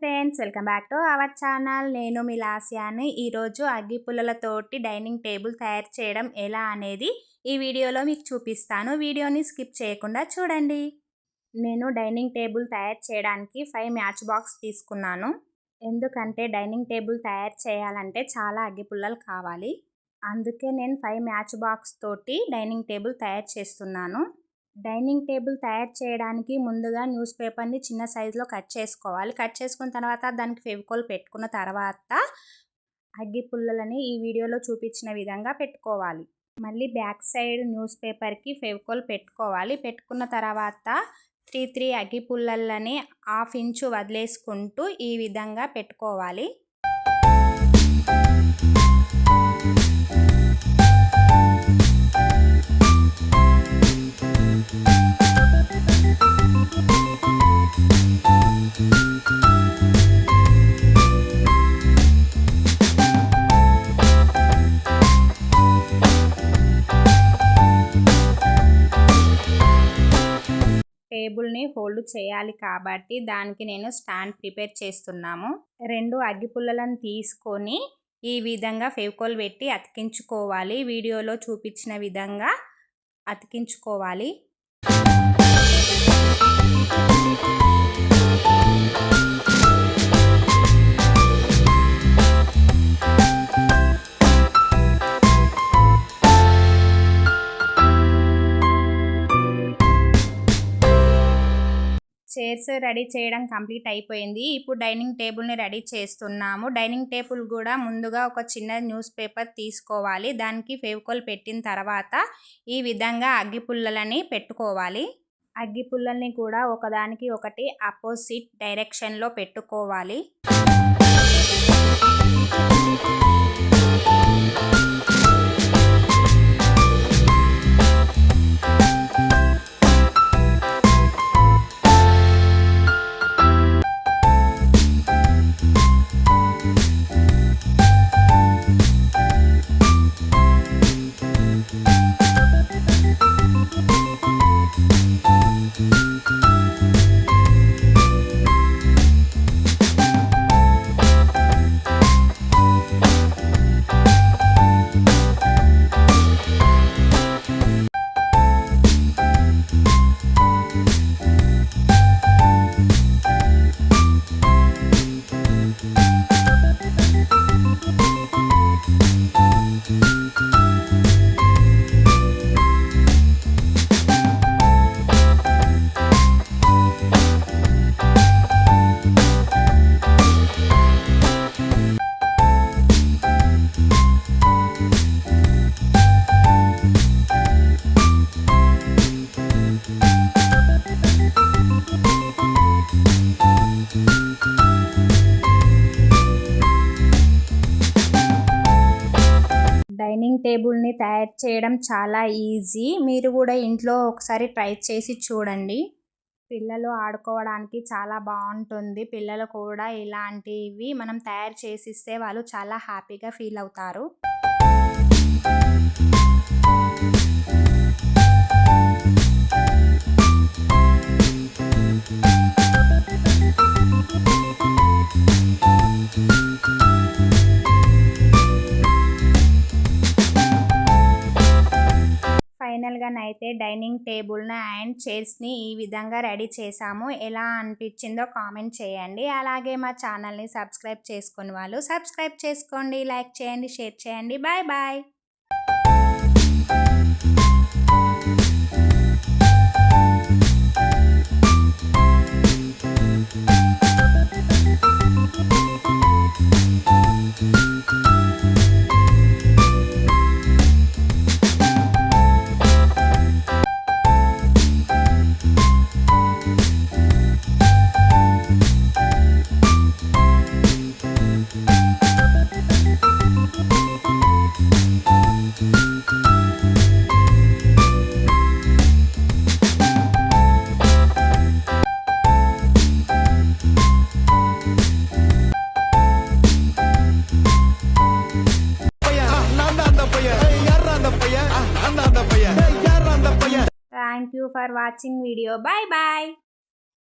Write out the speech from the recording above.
Friends welcome back to our channel నేను మీ లాస్యాని. ఈరోజు అగ్గి పుల్లలతోటి డైనింగ్ టేబుల్ తయారు చేయడం ఎలా అనేది ఈ వీడియోలో మీకు చూపిస్తాను. వీడియోని స్కిప్ చేయకుండా చూడండి. నేను డైనింగ్ టేబుల్ తయారు చేయడానికి ఫైవ్ మ్యాచ్ బాక్స్ తీసుకున్నాను. ఎందుకంటే డైనింగ్ టేబుల్ తయారు చేయాలంటే చాలా అగ్గి పుల్లలు కావాలి. అందుకే నేను ఫైవ్ మ్యాచ్ బాక్స్ తోటి డైనింగ్ టేబుల్ తయారు చేస్తున్నాను. డైనింగ్ టేబుల్ తయారు చేయడానికి ముందుగా న్యూస్ పేపర్ని చిన్న సైజులో కట్ చేసుకోవాలి. కట్ చేసుకున్న తర్వాత దానికి ఫెవికోల్ పెట్టుకున్న తర్వాత అగ్గి పుల్లలని ఈ వీడియోలో చూపించిన విధంగా పెట్టుకోవాలి. మళ్ళీ బ్యాక్ సైడ్ న్యూస్ పేపర్కి ఫెవికోల్ పెట్టుకోవాలి. పెట్టుకున్న తర్వాత త్రీ త్రీ అగ్గి పుల్లలని హాఫ్ ఇంచు వదిలేసుకుంటూ ఈ విధంగా పెట్టుకోవాలి. టేబుల్ని హోల్డ్ చేయాలి కాబట్టి దానికి నేను స్టాండ్ ప్రిపేర్ చేస్తున్నాము. రెండు అగ్గిపుల్లలను తీసుకొని ఈ విధంగా ఫెవికోల్ పెట్టి అతికించుకోవాలి. వీడియోలో చూపించిన విధంగా అతికించుకోవాలి. చైర్స్ రెడీ చేయడం కంప్లీట్ అయిపోయింది. ఇప్పుడు డైనింగ్ టేబుల్ని రెడీ చేస్తున్నాము. డైనింగ్ టేబుల్ కూడా ముందుగా ఒక చిన్న న్యూస్ పేపర్ తీసుకోవాలి. దానికి ఫేవికోల్ పెట్టిన తర్వాత ఈ విధంగా అగ్గి పుల్లలని పెట్టుకోవాలి. అగ్గి పుల్లల్ని కూడా ఒకదానికి ఒకటి అపోజిట్ డైరెక్షన్లో పెట్టుకోవాలి. డైనింగ్ టేబుల్ని తయారు చేయడం చాలా ఈజీ. మీరు కూడా ఇంట్లో ఒకసారి ట్రై చేసి చూడండి. పిల్లలు ఆడుకోవడానికి చాలా బాగుంటుంది. పిల్లలు కూడా ఇలాంటివి మనం తయారు చేసిస్తే వాళ్ళు చాలా హ్యాపీగా ఫీల్ అవుతారు. అయితే డైనింగ్ టేబుల్ని అండ్ చైర్స్ని ఈ విధంగా రెడీ చేసాము ఎలా అనిపించిందో కామెంట్ చేయండి. అలాగే మా ఛానల్ని సబ్స్క్రైబ్ చేసుకుని వాళ్ళు సబ్స్క్రైబ్ చేసుకోండి లైక్ చేయండి షేర్ చేయండి. Bye bye. Thank you for watching video. Bye bye.